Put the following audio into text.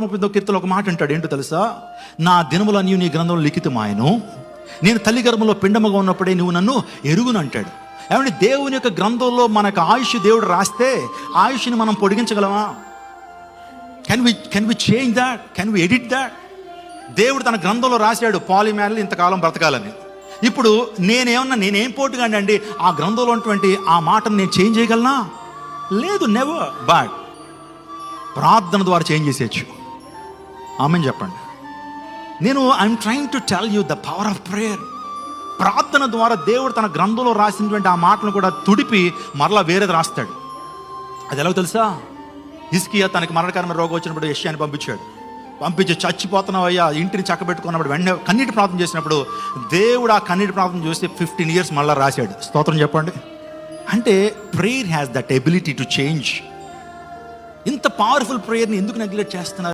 ముప్పై కీర్తన ఒక మాట అంటాడు ఏంటో తెలుసా? నా దినములన్నీ నీ గ్రంథంలో లిఖితమాయను. నేను తల్లి గర్భంలో పిండముగా ఉన్నప్పుడే నువ్వు నన్ను ఎరుగును అంటాడు. ఏమంటే దేవుని యొక్క గ్రంథంలో మనకు ఆయుష్ దేవుడు రాస్తే ఆయుష్ని మనం పొడిగించగలమా? Can we can we change that can we edit that దేవుడు తన గ్రంథంలో రాశాడు పాలిమ్యాన్లు ఇంతకాలం బ్రతకాలని. ఇప్పుడు నేనేమన్నా నేనేం పోటుగాండి అండి? ఆ గ్రంథంలో ఉన్నటువంటి ఆ మాటను నేను చేంజ్ చేయగలనా? లేదు నెవర్ బట్ ప్రార్థన ద్వారా చేంజ్ చేసేయచ్చు. ఆమెను చెప్పండి. నేను I'm trying to tell you the power of prayer ప్రార్థన ద్వారా దేవుడు తన గ్రంథంలో రాసినటువంటి ఆ మాటను కూడా తుడిపి మరలా వేరేది రాస్తాడు. అది ఎలా తెలుసా? హిస్కియా తనకి మరణకరమైన రోగం వచ్చినప్పుడు యష్యాన్ని పంపించాడు. పంపించి చచ్చిపోతున్నావు అయ్యా ఇంటిని చక్కబెట్టుకున్నప్పుడు వెంటనే కన్నీటి ప్రార్థన చేసినప్పుడు దేవుడు ఆ కన్నీటి ప్రార్థన చూసి ఫిఫ్టీన్ ఇయర్స్ మళ్ళీ రాశాడు. స్తోత్రం చెప్పండి. అంటే prayer has that ability to change ఇంత పవర్ఫుల్ ప్రేయర్ని ఎందుకు నెగ్లెక్ట్ చేస్తున్నారు?